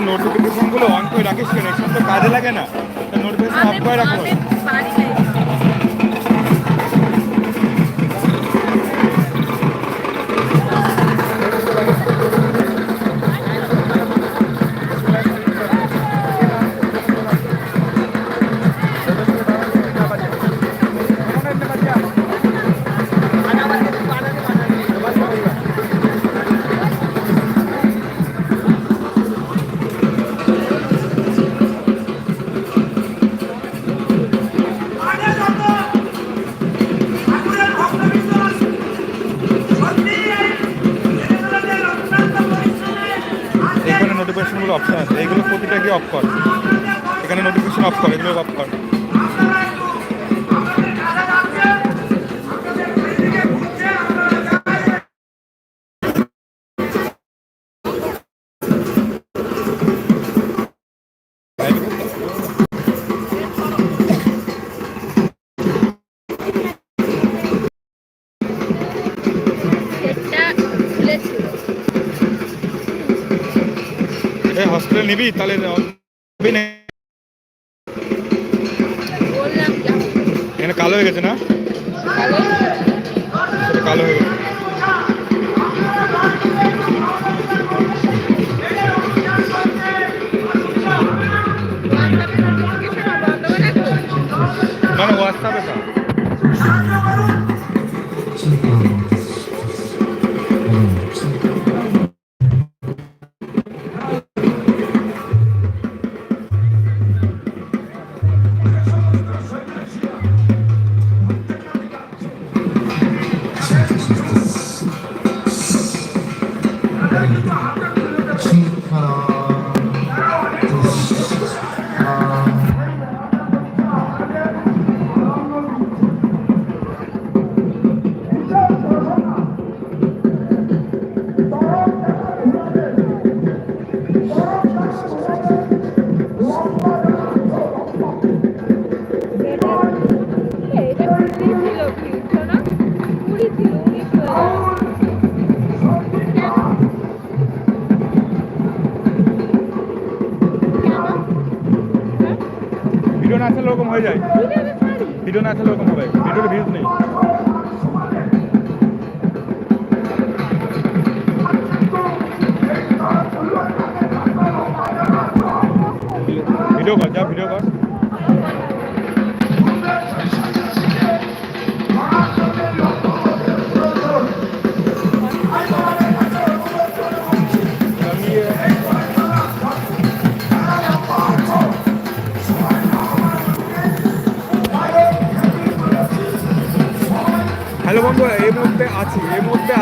নোটিফিকেশনগুলো on করে রাখিস কেন? এসব তো কাজে লাগে না। নোটিফিকেশন অফ করে রাখো। অফ কর। এখানে নোটিফিকেশন অফ কর এগুলো অফ কর। নিবি তাহলে। এখানে কালো হয়ে গেছে না? কালো হয়ে গেছে। না না হোয়াটসঅ্যাপে হয়ে যায়। ভিডিও না থাকলে ওরকম হবে। ভিডিওর ভিউজ নেই। ভিডিও কর, যা, ভিডিও কর।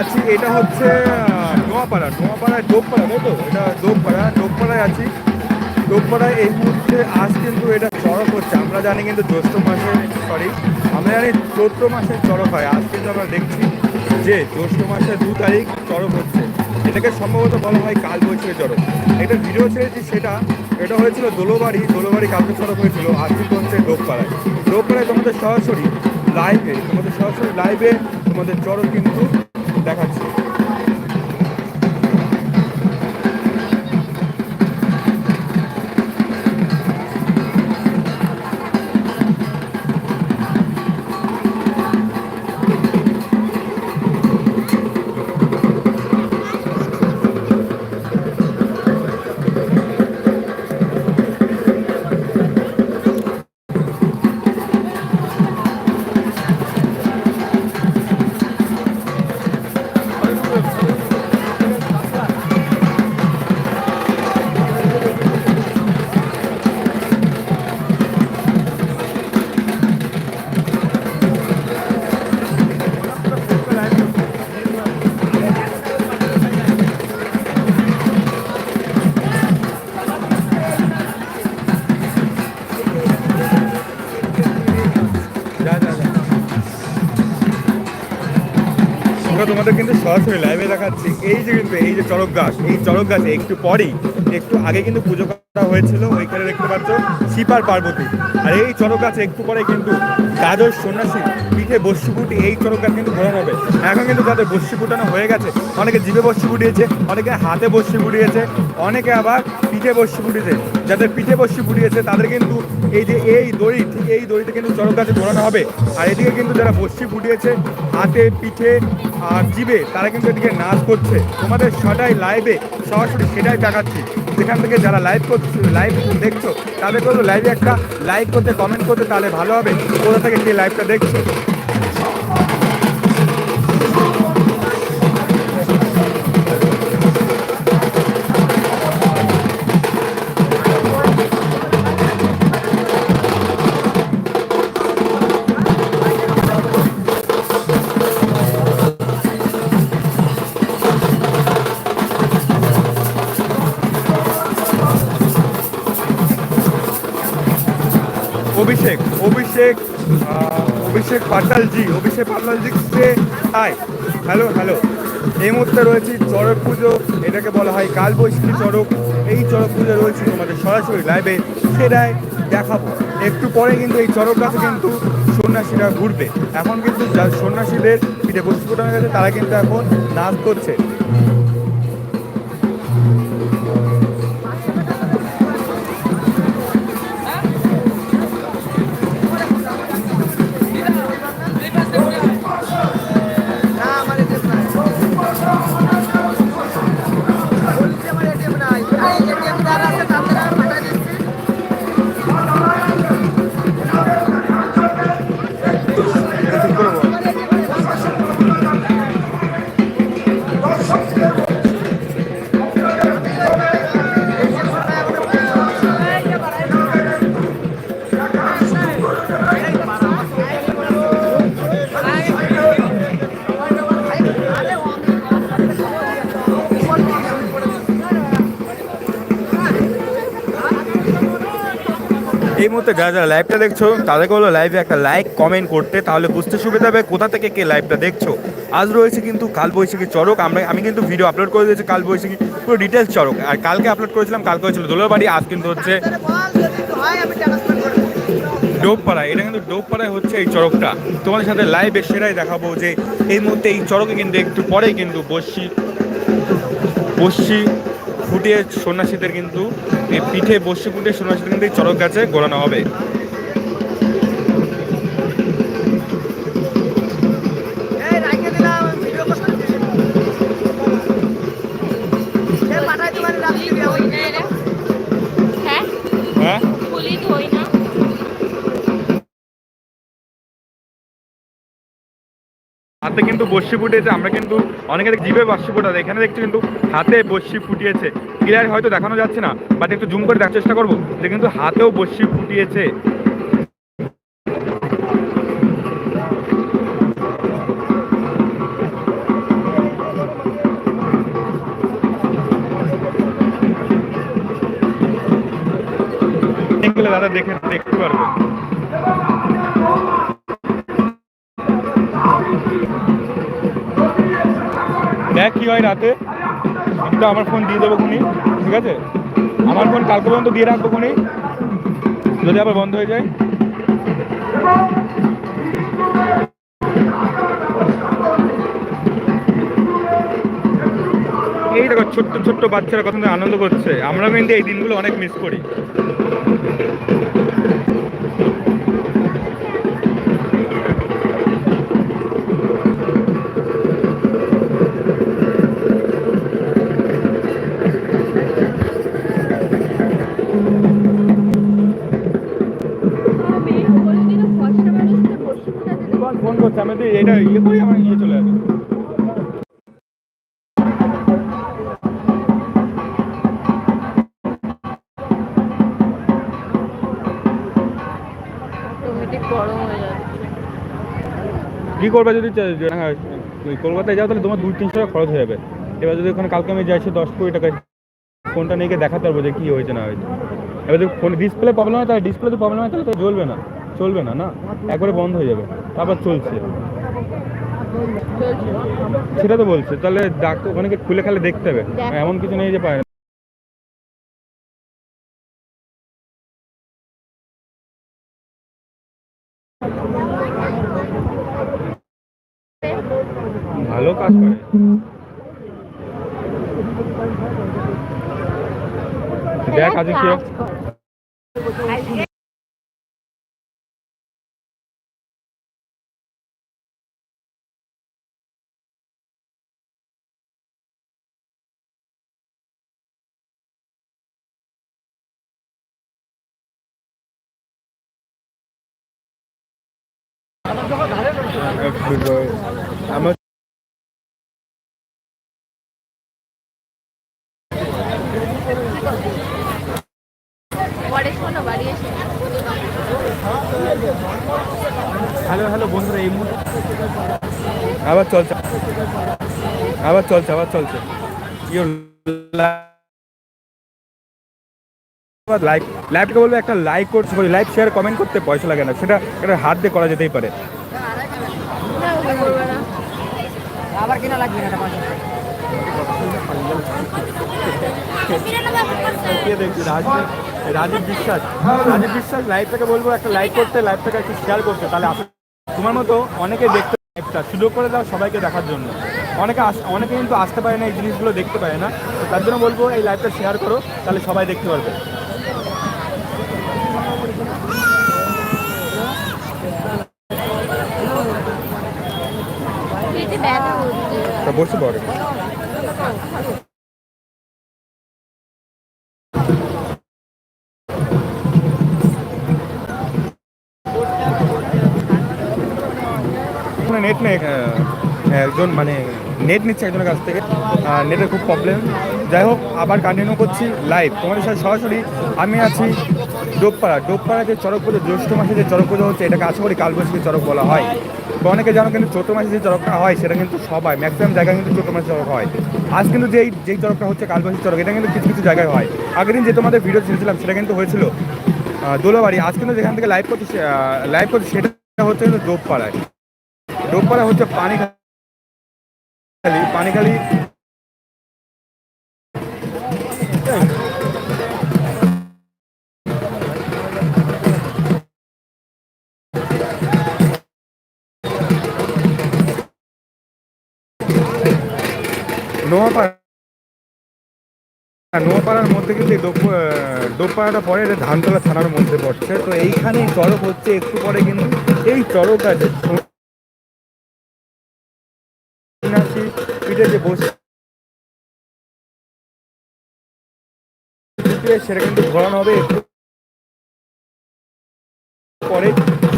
আছি, এটা হচ্ছে নোয়াপাড়া, নোয়াপাড়ায় ডোবপাড়া তাই তো? এটা ডোবপাড়া ডোবপাড়ায় আছি। ডোবপাড়ায় এই মুহূর্তে আজ কিন্তু এটা চড়ক হচ্ছে। আমরা জানি কিন্তু জ্যৈষ্ঠ মাসে সরি আমরা জানি চৈত্র মাসে চড়ক হয়। আজ কিন্তু আমরা দেখছি যে জ্যৈষ্ঠ মাসের দু তারিখ চড়ক হচ্ছে। এটাকে সম্ভবত বলা হয় কাল বৈশাখী চড়ক। একটা ভিডিও ছেড়েছি সেটা, এটা হয়েছিল দোলোবাড়ি দোলোবাড়ি কালকে চড়ক হয়েছিল আজ কিন্তু হচ্ছে ডোবপাড়ায় ডোবপাড়ায় তোমাদের সরাসরি লাইভে তোমাদের সরাসরি লাইভে তোমাদের চড়ক কিন্তু দেখাচ্ছি। তোমাদের কিন্তু সরাসরি লাইভে দেখাচ্ছি। এই যে কিন্তু এই যে চড়ক গাছ, এই চড়ক গাছে একটু পরেই, একটু আগে কিন্তু পুজো করা হয়েছিল, ওইখানে দেখতে পাচ্ছ সিপার পার্বতী। আর এই চড়ক গাছে একটু পরে কিন্তু দ্বাদশ সন্ন্যাসী পিঠে বস্যি ফুটি এই চড়ক গাছ কিন্তু ঘোরানো হবে। এখন কিন্তু তাদের বস্যি ফুটানো হয়ে গেছে। অনেকে জিভে বস্যি ফুটিয়েছে, অনেকে হাতে বস্যি ফুটিয়েছে, অনেকে আবার পিঠে বস্যি ফুটিয়েছে। যাদের পিঠে বস্যি ফুটিয়েছে, তাদের কিন্তু এই যে এই দড়ি, ঠিক এই দড়িতে কিন্তু চড়ক গাছে ঘোরানো হবে। আর এদিকে কিন্তু যারা বস্যি ফুটিয়েছে, হাতে, পিঠে আর জিভে তারা কিন্তু এদিকে নাচ করছে। তোমাদের সটাই লাইভে সরাসরি সেটাই দেখাচ্ছি। সেখান থেকে যারা লাইভ করছে লাইভ দেখছ, তাদের বলব লাইভে একটা লাইক করতে কমেন্ট করতে তাহলে ভালো হবে। কোথা থেকে কে লাইভটা দেখছ? অভিষেক অভিষেক অভিষেক পাটালজি অভিষেক পাটালজি সে হাই, হ্যালো হ্যালো। এই মুহূর্তে রয়েছে চড়ক পুজো, এটাকে বলা হয় কালবৈশাখী চড়ক। এই চড়ক পুজো রয়েছে তোমাদের সরাসরি লাইভে সেটাই দেখাবো। একটু পরে কিন্তু এই চড়ক গাছে কিন্তু সন্ন্যাসীরা ঘুরবে। এখন কিন্তু সন্ন্যাসীদের পিঠে বস্তু ফোটানো গেছে তারা কিন্তু এখন নাচ করছে। এই মুহূর্তে যারা যারা লাইভটা দেখছ, তাদেরকে হলো লাইভে একটা লাইক কমেন্ট করতে, তাহলে বুঝতে সুবিধা হবে কোথা থেকে কে লাইভটা দেখছ। আজ রয়েছে কিন্তু কালবৈশাখী চড়ক। আমরা আমি কিন্তু ভিডিও আপলোড করে দিয়েছি কালবৈশাখী। পুরো ডিটেলস চড়ক। আর কালকে আপলোড করেছিলাম, কালকে হয়েছিল দোলাবাড়ি আজ কিন্তু হচ্ছে ডোবপাড়ায় এটা কিন্তু ডোবপাড়ায় হচ্ছে এই চড়কটা। তোমাদের সাথে লাইভে সেটাই দেখাবো যে এই মুহূর্তে এই চড়কে কিন্তু একটু পরেই কিন্তু বসি বসি ফুটিয়ে সন্ন্যাসীদের কিন্তু এই পিঠে বসে ফুটিয়ে সন্ন্যাসীদের কিন্তু এই চড়ক গাছে ঘোরানো হবে। কিন্তু বসি ফুটিয়েছে আমরা কিন্তু অনেকে দেখি জিভে বসি ফোটাতে। এখানে দেখছি কিন্তু হাতে বসি ফুটিয়েছে। ক্লিয়ার হয়তো দেখানো যাচ্ছে না বাট একটু জুম করে দেখার চেষ্টা করব যে কিন্তু হাতেও বসি ফুটিয়েছে। দাদা দেখে দেখতে পারবে দেখ কি হয় রাতে। কিন্তু আমার ফোন দিয়ে দেবো খুনি, ঠিক আছে? আমার ফোন কালকে পর্যন্ত দিয়ে রাখব খুনি। যদি আবার বন্ধ হয়ে যায়। এই দেখো, ছোট্ট ছোট্ট বাচ্চারা কত আনন্দ করছে। আমরা কিন্তু এই দিনগুলো অনেক মিস করি। এটা ইয়ে করি আমার ইয়ে করবে যদি হ্যাঁ, কলকাতায় যাও তাহলে তোমার দুই তিনশো টাকা খরচ হয়ে যাবে। এবার যদি ওখানে কালকে আমি যাই দশ কুড়ি টাকায় ফোনটা নিয়ে গিয়ে দেখাতে পারব যে কী হয়েছে না হয়েছে। এবার যদি ফোন ডিসপ্লে প্রবলেম হয় তাহলে ডিসপ্লে তো প্রবলেম হয় তাহলে তো জ্বলবে না চলবে না না? একবারে বন্ধ হয়ে যাবে তারপর চলছে। সেটা তো বলছে তাহলে ডাক্তার ওখানে খুলে খালে দেখতে হবে? এমন কিছু নেই যে পায় ভালো কাজ করে। দেখ আজকে হ্যালো হ্যালো বন্ধুরা এই মুহূর্তে আবার চলছে। আবার চলছে আবার চলছে। ইউ লাইক লাইভকে বলব একটা লাইক করছে লাইক শেয়ার কমেন্ট করতে পয়সা লাগে না সেটা একটা হাত দিয়ে করা যেতেই পারে। আবার কিনা লাগবে না দেখছি রাজীব রাজীব বিশ্বাস রাজীব বিশ্বাস লাইভটাকে বলব একটা লাইক করতে লাইভটাকে একটু শেয়ার করতে তাহলে আপ- তোমার মতো অনেকে দেখতে লাইভটা সুযোগ করে দাও সবাইকে দেখার জন্য। অনেকে আস- অনেকে কিন্তু আসতে পারে না এই জিনিসগুলো দেখতে পারে না। তো তার জন্য বলব এই লাইভটা শেয়ার করো তাহলে সবাই দেখতে পারবে। বসে পড়ে। নেট নেই। একজন মানে নেট নিচ্ছে একজনের কাছ থেকে। নেটের খুব প্রবলেম যাই হোক, আবার কন্টিনিউ করছি লাইভ তোমাদের সাথে সরাসরি আমি আছি ডোবপাড়া। ডোবপাড়া যে চড়ক পুজো, জ্যৈষ্ঠ মাসে যে চড়ক পুজো হচ্ছে, এটাকে আশা করি কালবৈশাখী চড়ক বলা হয়। তো অনেকে জানো কিন্তু চৈত্র মাসে যে চড়কটা হয়, সেটা কিন্তু সবাই ম্যাক্সিমাম জায়গায় কিন্তু চৈত্র মাসে চড়ক হয়। আজ কিন্তু যেই যেই চড়কটা হচ্ছে কালবৈশাখী চড়ক, এটা কিন্তু কিছু কিছু জায়গায় হয়। আগের দিন যে তোমাদের ভিডিও ছেড়েছিলাম, সেটা কিন্তু হয়েছিল দোলাবাড়ি। আজ কিন্তু যেখান থেকে লাইভ করছি লাইভ করছি, সেটা হচ্ছে কিন্তু ডোবপাড়ায়। ডোবপাড়া হচ্ছে পানিখালি পানিখালি। নোয়াপাড়া নোয়াপাড়ার মধ্যে কিন্তু এই দোপাড়াটা পরে এটা ধানতলা থানার মধ্যে পড়ছে তো এইখানে চড়ক হচ্ছে, একটু পরে কিন্তু এই চড়ক আছে যে বসে সেটা কিন্তু ঘোরানো হবে। পরে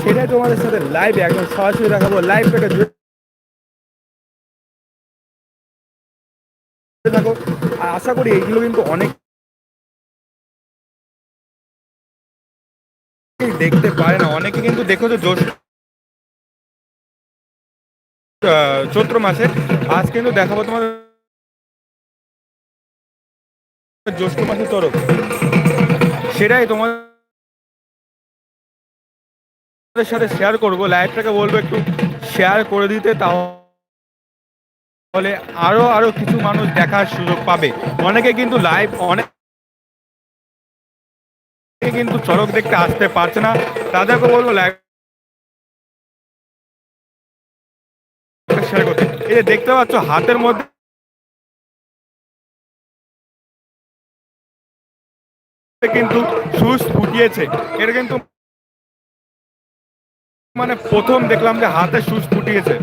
সেটাই তোমাদের সাথে লাইভ একদম সরাসরি দেখাবো। জুড়ে থাকো আর আশা করি এইগুলো কিন্তু অনেক দেখতে পারে না। অনেকে কিন্তু দেখো তো জোশ চৈত্র মাসে আজ কিন্তু দেখাবো তোমাদের জ্যৈষ্ঠ মাসের তরফ। সেটাই তোমাদের সাথে শেয়ার করব। লাইভটাকে বলব একটু শেয়ার করে দিতে, তাহলে আরও আরও কিছু মানুষ দেখার সুযোগ পাবে। অনেকে কিন্তু লাইভ অনেক কিন্তু চড়ক দেখতে আসতে পারছে না। তাদেরকে বলব লাইভ শেয়ার করতে। এই যে দেখতে পাচ্ছ, হাতের মধ্যে কিন্তু সুস ফুটিয়েছে। এটা কিন্তু মানে প্রথম দেখলাম যে হাতে সুস ফুটিয়েছে।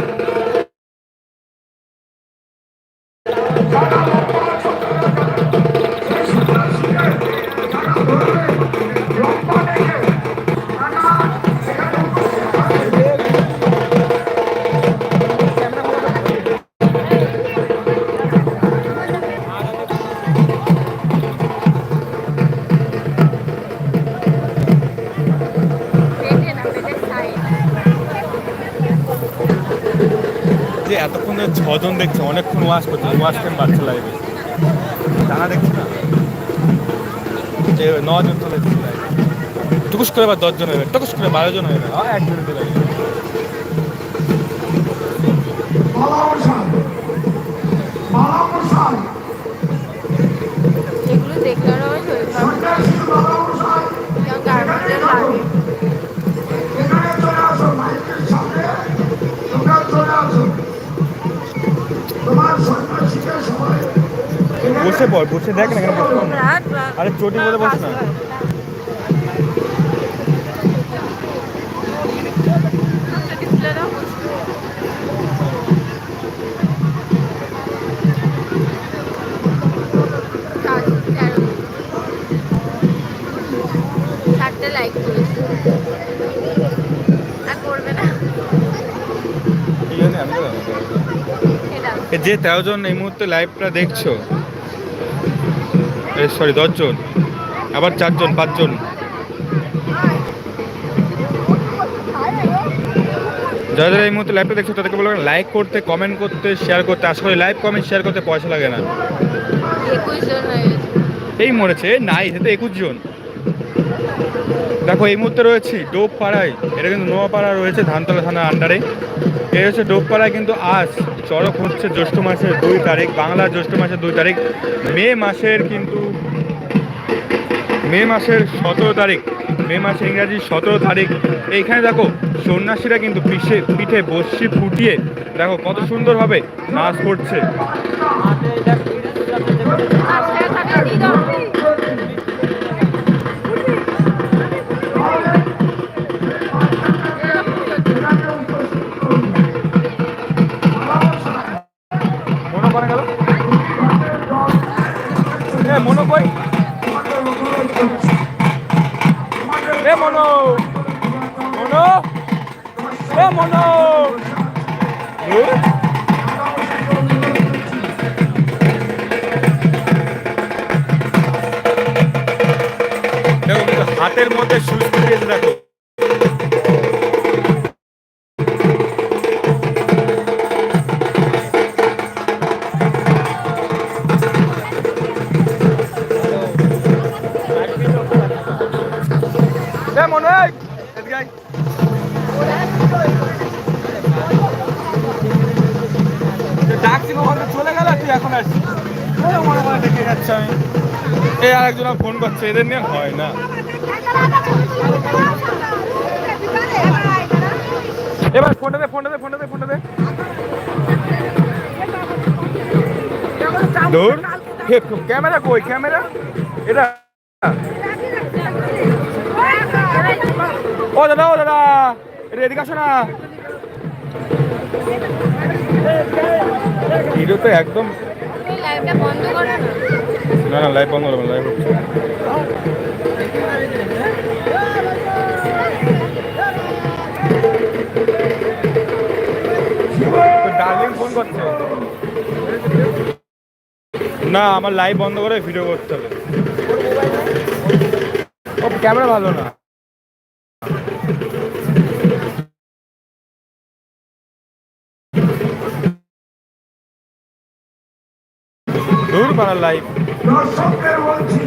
এতক্ষণ দেখছে অনেকক্ষণ ওয়াশ করছে ওয়াশ টাইম বাচ্চা লাগবে জানা দেখছি না? যে নজন চলে। টুকুস করে আবার দশজন হয়ে টুকুস করে বারো জন হয়ে গেল এক মিনিটে লাগে এগুলো দেখলে বসে পড় বসে দেখ না এখানে বসে পড় না। আরে চটির মধ্যে বস না। যে তেরো জন এই মুহূর্তে লাইভটা দেখছ সরি দশজন। আবার চারজন পাঁচজন। যারা যারা এই মুহূর্তে লাইভটা দেখছ তাদেরকে বলবেন লাইক করতে কমেন্ট করতে শেয়ার করতে। আশা করি লাইভ কমেন্ট শেয়ার করতে পয়সা লাগে না। এই মরেছে নাই সেটা একুশ জন। দেখো এই মুহূর্তে রয়েছি ডোব পাড়ায় এটা কিন্তু নোয়াপাড়া রয়েছে ধানতলা থানার আন্ডারে এই হচ্ছে ডোব পাড়ায় কিন্তু আজ চড়ক হচ্ছে জ্যৈষ্ঠ মাসের দুই তারিখ, বাংলা জ্যৈষ্ঠ মাসের দুই তারিখ। মে মাসের কিন্তু, মে মাসের সতেরো তারিখ, মে মাসে ইংরাজি সতেরো তারিখ। এইখানে দেখো, সন্ন্যাসীরা কিন্তু পিঠে পিঠে বসি ফুটিয়ে, দেখো কত সুন্দরভাবে নাচ করছে? হাতের মধ্যে সুস্থ দিয়েছে দেখো। এখন আসছিস ওই মনে মনে দেখে যাচ্ছে আমি। এই আরেকজন ফোন করছে, এদের নিয়ে হয় না। এবার ফোনটা দে ফোনটা দে ফোনটা দে ফোনটা দে। ক্যামেরা কই, ক্যামেরা? এটা ও দাদা ও দাদা, এটা এদিকে আসো না। ভিডিও তো একদম লাইভটা বন্ধ করো না। না না লাইভ বন্ধ করবেন লাইভ ডার্লিং ফোন করছে। না আমার লাইভ বন্ধ করে ভিডিও করতে হবে। ও ক্যামেরা ভালো না। পাড়ার লাইভ দর্শকদের বলছি